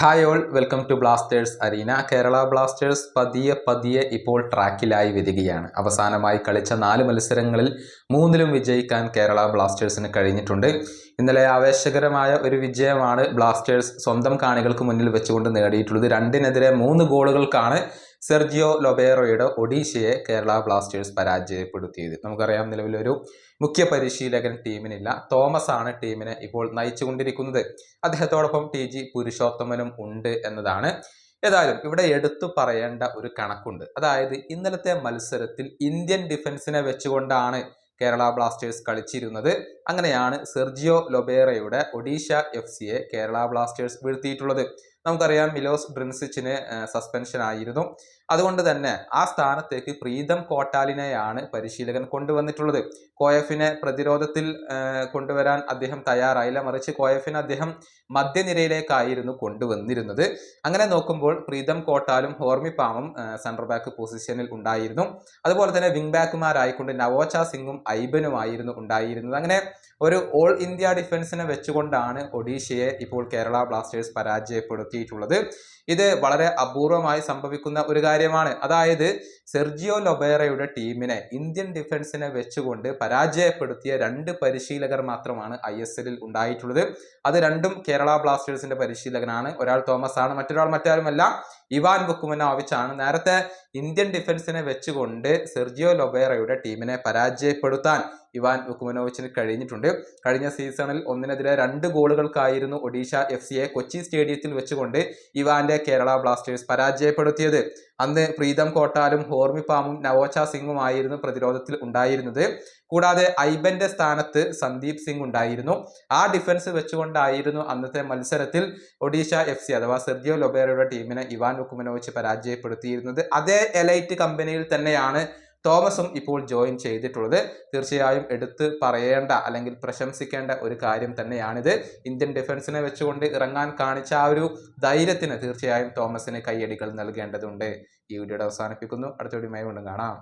Hi all welcome to Blasters arena Kerala Blasters പതിയെ പതിയെ ഇപ്പോൾ ട്രാക്കിലായി വരികയാണ് അവസാനമായി കളിച്ച നാല് മത്സരങ്ങളിൽ മൂന്നിലും വിജയിക്കാൻ കേരള ബ്ലാസ്റ്റേഴ്സിന് കഴിഞ്ഞിട്ടുണ്ട്. ഇന്നലെ ആവേശകരമായ ഒരു വിജയമാണ് ബ്ലാസ്റ്റേഴ്സ് സ്വന്തം കാണികൾക്ക് മുന്നിൽ വെച്ചുകൊണ്ട് നേടിയിട്ടുള്ളത്. രണ്ടിനെതിരെ മൂന്ന് ഗോളുകൾക്കാണ് സെർജിയോ ലൊബേറോയുടെ ഒഡീഷയെ കേരള ബ്ലാസ്റ്റേഴ്സ് പരാജയപ്പെടുത്തിയത്. നമുക്കറിയാം നിലവിലൊരു മുഖ്യ പരിശീലകൻ ടീമിനില്ല. തോമസ് ആണ് ടീമിനെ ഇപ്പോൾ നയിച്ചുകൊണ്ടിരിക്കുന്നത്. അദ്ദേഹത്തോടൊപ്പം ടി ജി പുരുഷോത്തമനും ഉണ്ട് എന്നതാണ്. ഏതായാലും ഇവിടെ എടുത്തു പറയേണ്ട ഒരു കണക്കുണ്ട്. അതായത് ഇന്നലത്തെ മത്സരത്തിൽ ഇന്ത്യൻ ഡിഫൻസിനെ വെച്ചുകൊണ്ടാണ് കേരള ബ്ലാസ്റ്റേഴ്സ് കളിച്ചിരുന്നത്. അങ്ങനെയാണ് സെർജിയോ ലൊബേറയുടെ ഒഡീഷ എഫ് സിയെ കേരള ബ്ലാസ്റ്റേഴ്സ് വീഴ്ത്തിയിട്ടുള്ളത്. നമുക്കറിയാം മിലോസ് ഡ്രിൻസിച്ചിന് സസ്പെൻഷൻ ആയിരുന്നു അതുകൊണ്ട് തന്നെ ആ സ്ഥാനത്തേക്ക് പ്രീതം കോട്ടാലിനെയാണ് പരിശീലകൻ കൊണ്ടുവന്നിട്ടുള്ളത്. കോയഫിനെ പ്രതിരോധത്തിൽ കൊണ്ടുവരാൻ അദ്ദേഹം തയ്യാറായില്ല. മറിച്ച് കോയഫിനെ അദ്ദേഹം മധ്യനിരയിലേക്കായിരുന്നു കൊണ്ടുവന്നിരുന്നത്. അങ്ങനെ നോക്കുമ്പോൾ പ്രീതം കോട്ടാലും ഹോർമിപ്പാമും സെൻട്രൽ ബാക്ക് പൊസിഷനിൽ ഉണ്ടായിരുന്നു. അതുപോലെ തന്നെ വിങ് ബാക്കുമാരായിക്കൊണ്ട് നവോച്ച സിംഗും ഐബനുമായിരുന്നു ഉണ്ടായിരുന്നത്. അങ്ങനെ ഒരു ഓൾ ഇന്ത്യ ഡിഫൻസിനെ വെച്ചുകൊണ്ടാണ് ഒഡീഷയെ ഇപ്പോൾ കേരള ബ്ലാസ്റ്റേഴ്സ് പരാജയപ്പെടുത്തിയിട്ടുള്ളത്. ഇത് വളരെ അപൂർവമായി സംഭവിക്കുന്ന ഒരു കാര്യമാണ്. അതായത് സെർജിയോ ലൊബേറയുടെ ടീമിനെ ഇന്ത്യൻ ഡിഫൻസിനെ വെച്ചുകൊണ്ട് പരാജയപ്പെടുത്തിയ രണ്ട് പരിശീലകർ മാത്രമാണ് ഐ എസ് എല്ലിൽ ഉണ്ടായിട്ടുള്ളത്. അത് രണ്ടും കേരള ബ്ലാസ്റ്റേഴ്സിന്റെ പരിശീലകനാണ്. ഒരാൾ തോമസ് ആണ് മറ്റൊരാൾ മറ്റാരുമല്ല. ഇവാൻ ബുക്കുമനോവിച്ചാണ് നേരത്തെ ഇന്ത്യൻ ഡിഫൻസിനെ വെച്ചുകൊണ്ട് സെർജിയോ ലൊബേറയുടെ ടീമിനെ പരാജയപ്പെടുത്താൻ ഇവാൻ വുക്കുമനോവിച്ചിന് കഴിഞ്ഞിട്ടുണ്ട്. കഴിഞ്ഞ സീസണിൽ ഒന്നിനെതിരെ രണ്ട് ഗോളുകൾക്കായിരുന്നു ഒഡീഷ എഫ് സിയെ കൊച്ചി സ്റ്റേഡിയത്തിൽ വെച്ചുകൊണ്ട് ഇവാന്റെ കേരള ബ്ലാസ്റ്റേഴ്സ് പരാജയപ്പെടുത്തിയത്. അന്ന് പ്രീതം കോട്ടാലും ഹോർമിപ്പാമും നവോച്ച സിംഗുമായിരുന്നു പ്രതിരോധത്തിൽ ഉണ്ടായിരുന്നത്. കൂടാതെ ഐബന്റെ സ്ഥാനത്ത് സന്ദീപ് സിംഗ് ഉണ്ടായിരുന്നു. ആ ഡിഫൻസ് വെച്ചുകൊണ്ടായിരുന്നു അന്നത്തെ മത്സരത്തിൽ ഒഡീഷ എഫ് സി അഥവാ സെർജിയോ ലൊബേറയുടെ ടീമിനെ ഇവാൻ വുക്കുമനോവിച്ച് പരാജയപ്പെടുത്തിയിരുന്നത്. അതേ എലൈറ്റ് കമ്പനിയിൽ തന്നെയാണ് തോമസും ഇപ്പോൾ ജോയിൻ ചെയ്തിട്ടുള്ളത് തീർച്ചയായും എടുത്ത് പറയേണ്ട അല്ലെങ്കിൽ പ്രശംസിക്കേണ്ട ഒരു കാര്യം തന്നെയാണിത്. ഇന്ത്യൻ ഡിഫൻസിനെ വെച്ചുകൊണ്ട് ഇറങ്ങാൻ കാണിച്ച ആ ഒരു ധൈര്യത്തിന് തീർച്ചയായും തോമസിന് കയ്യടികൾ നൽകേണ്ടതുണ്ട്. ഈ വീഡിയോയുടെ അവസാനിപ്പിക്കുന്നു. അടുത്ത വീഡിയോ കാണാം.